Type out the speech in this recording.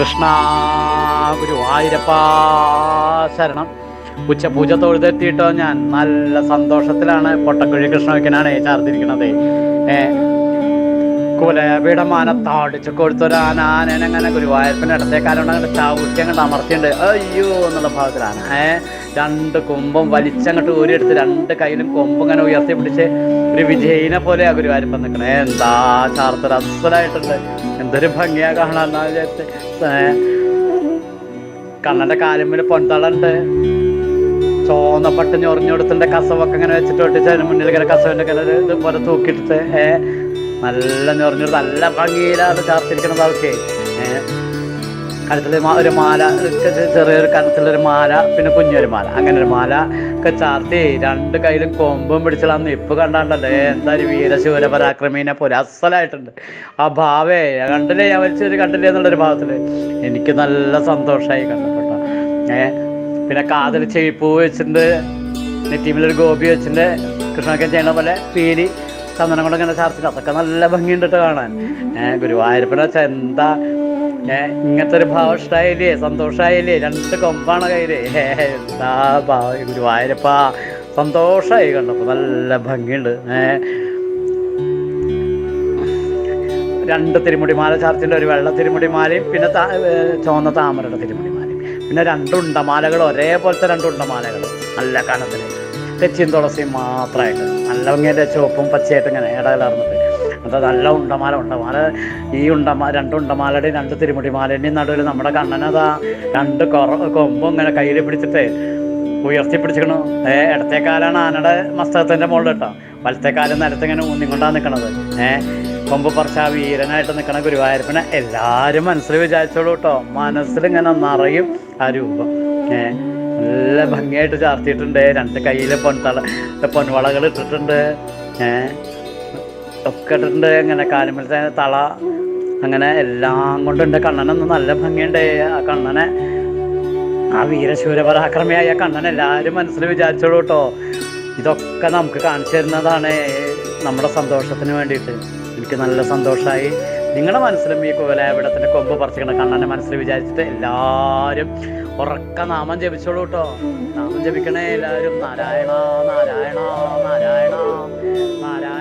കൃഷ്ണ ഗുരുവായൂരപ്പ ശരണം. ഉച്ചപൂജ തൊഴുതെത്തിയിട്ടോ ഞാൻ നല്ല സന്തോഷത്തിലാണ്. പൊട്ടക്കുഴി കൃഷ്ണവയ്ക്കനാണ് ചാർത്തിരിക്കണത്. ഏ ആനേനെ അങ്ങനെ ഗുരുവായൂരപ്പന്റെ ഇടത്തേക്കാലുണ്ട് അങ്ങനെ ചാവുട്ടി അങ്ങോട്ട് അമർത്തിയുണ്ട്. അയ്യോ എന്നുള്ള ഭാഗത്തിലാണ്. ഏ രണ്ട് കൊമ്പും വലിച്ചങ്ങോട്ട് ഊരിയെടുത്ത് രണ്ട് കയ്യിലും കൊമ്പും ഇങ്ങനെ ഉയർത്തി പിടിച്ച് ഒരു വിജയിനെ പോലെയാ ഗുരുവായൂരപ്പൻ നിൽക്കണേ എന്താ ചാർത്ത് അസലായിട്ടുണ്ട്. എന്തൊരു ഭംഗിയാ കാണാൻ വിചാരിച്ച്. കണ്ണന്റെ കാലുമ്പിൽ പൊന്തളുണ്ട്. ചോന്ന പട്ട് ഞൊറിഞ്ഞെടുത്തിന്റെ കസവൊക്കെ ഇങ്ങനെ വെച്ചിട്ട് ഒട്ടിച്ച് മുന്നിൽ ഇങ്ങനെ ഇങ്ങനെ ഇതുപോലെ തൂക്കിയിട്ട് ഏ നല്ല നിറഞ്ഞൊരു നല്ല ഭംഗിയിലാണ് ചാർത്തിരിക്കണത് അവർക്ക് കഴുത്തിൽ ഒരു മാല ചെറിയൊരു കഴുത്തിലൊരു മാല പിന്നെ കുഞ്ഞൊരു മാല. അങ്ങനെ ഒരു മാല ഒക്കെ ചാർത്തി രണ്ട് കയ്യിൽ കൊമ്പും പിടിച്ചിടാന്ന് ഇപ്പ് കണ്ടാണ്ടല്ലേ. എന്താ ഒരു വീരശൂര പരാക്രമീനെ പോലെ അസലായിട്ടുണ്ട്. ആ ഭാവേ കണ്ടില്ലേ? ഞാൻ വലിച്ചൊരു കണ്ടില്ലേ എന്നുള്ളൊരു ഭാവത്തിൽ എനിക്ക് നല്ല സന്തോഷമായി കണ്ടപ്പെട്ട. ഏ പിന്നെ കാതിൽ ചെവിപ്പൂ വെച്ചിട്ടുണ്ട്. നെറ്റീമിലൊരു ഗോപി വെച്ചിട്ടുണ്ട്. കൃഷ്ണക്കൻ ചെയ്യണ പോലെ പീലി ചന്ദനം കൊണ്ട് ഇങ്ങനെ ചാർത്തിട്ട് അതൊക്കെ നല്ല ഭംഗിയുണ്ടിട്ട് കാണാൻ. ഏഹ് ഗുരുവായൂരപ്പനെ എന്താ? ഏഹ് ഇങ്ങനത്തെ ഒരു ഭാവം സന്തോഷായില്ലേ? രണ്ട് കൊമ്പാണ് കയ്യിൽ. എന്താ ഭാവ? ഗുരുവായൂരപ്പ സന്തോഷമായി കണ്ടപ്പോൾ നല്ല ഭംഗിയുണ്ട്. ഏഹ് രണ്ട് തിരുമുടിമാല ചാർത്തിന്റെ ഒരു വെള്ള തിരുമുടിമാലയും പിന്നെ ചുവന്ന താമരയുടെ തിരുമുടിമാലയും. പിന്നെ രണ്ട് ഒരേപോലത്തെ രണ്ട് നല്ല കനത്തിൽ തെച്ചിയും തുളസിയും മാത്രമായിട്ട്. നല്ല ഭംഗിയുടെ ചുവപ്പും പച്ചയായിട്ട് ഇങ്ങനെ ഇടകലർന്നിട്ട്. അത് നല്ല ഉണ്ടമാല ഉണ്ടമാല. ഈ ഉണ്ടമാ രണ്ട് ഉണ്ടമാലയുടെയും രണ്ട് തിരുമുടിമാലേന്റെയും നടുവിൽ നമ്മുടെ കണ്ണനതാ രണ്ട് കൊറ കൊമ്പും ഇങ്ങനെ കയ്യിൽ പിടിച്ചിട്ട് ഉയർത്തി പിടിച്ചിക്കണു ഏ ഇടത്തെ കാലാണ് ആനയുടെ മസ്തകത്തിന്റെ മുകളിൽ കേട്ടോ വലത്തെ നിലത്ത് ഇങ്ങനെ ഊന്നിക്കൊണ്ടാണ് നിൽക്കണത് ഏ കൊമ്പ് പറിച്ച വീരനായിട്ട് നിൽക്കണ ഗുരുവായൂരപ്പനെ എല്ലാവരും മനസ്സിൽ വിചാരിച്ചോളൂ കേട്ടോ മനസ്സിൽ ഇങ്ങനെ നിറയും ആ രൂപം. ഏ നല്ല ഭംഗിയായിട്ട് ചാർത്തിയിട്ടുണ്ട്. രണ്ട് കയ്യിൽ പൊൻതള പൊൻവളകൾ ഇട്ടിട്ടുണ്ട്. ഏഹ് ഒക്കെ ഇട്ടിട്ടുണ്ട്. അങ്ങനെ കാലുമ്പലത്തെ തള. അങ്ങനെ എല്ലാം കൊണ്ടുണ്ട്. കണ്ണനൊന്ന് നല്ല ഭംഗിയുണ്ട്. ആ കണ്ണനെ ആ വീരശൂര പരാക്രമിയായ കണ്ണൻ എല്ലാവരും മനസ്സിൽ വിചാരിച്ചോളൂ കേട്ടോ ഇതൊക്കെ നമുക്ക് കാണിച്ചു തരുന്നതാണ് നമ്മുടെ സന്തോഷത്തിന് വേണ്ടിയിട്ട്. എനിക്ക് നല്ല സന്തോഷമായി നിങ്ങളുടെ മനസ്സിലും ഈ കുവലായവിടത്തിന്റെ കൊമ്പ് പറിച്ചിട്ടുണ്ട് കണ്ണന്റെ മനസ്സിൽ വിചാരിച്ചിട്ട് എല്ലാവരും ഉറക്ക നാമം ജപിച്ചോളൂ കേട്ടോ നാമം ജപിക്കണേ എല്ലാവരും. നാരായണ നാരായണ നാരായണ നാരായണ.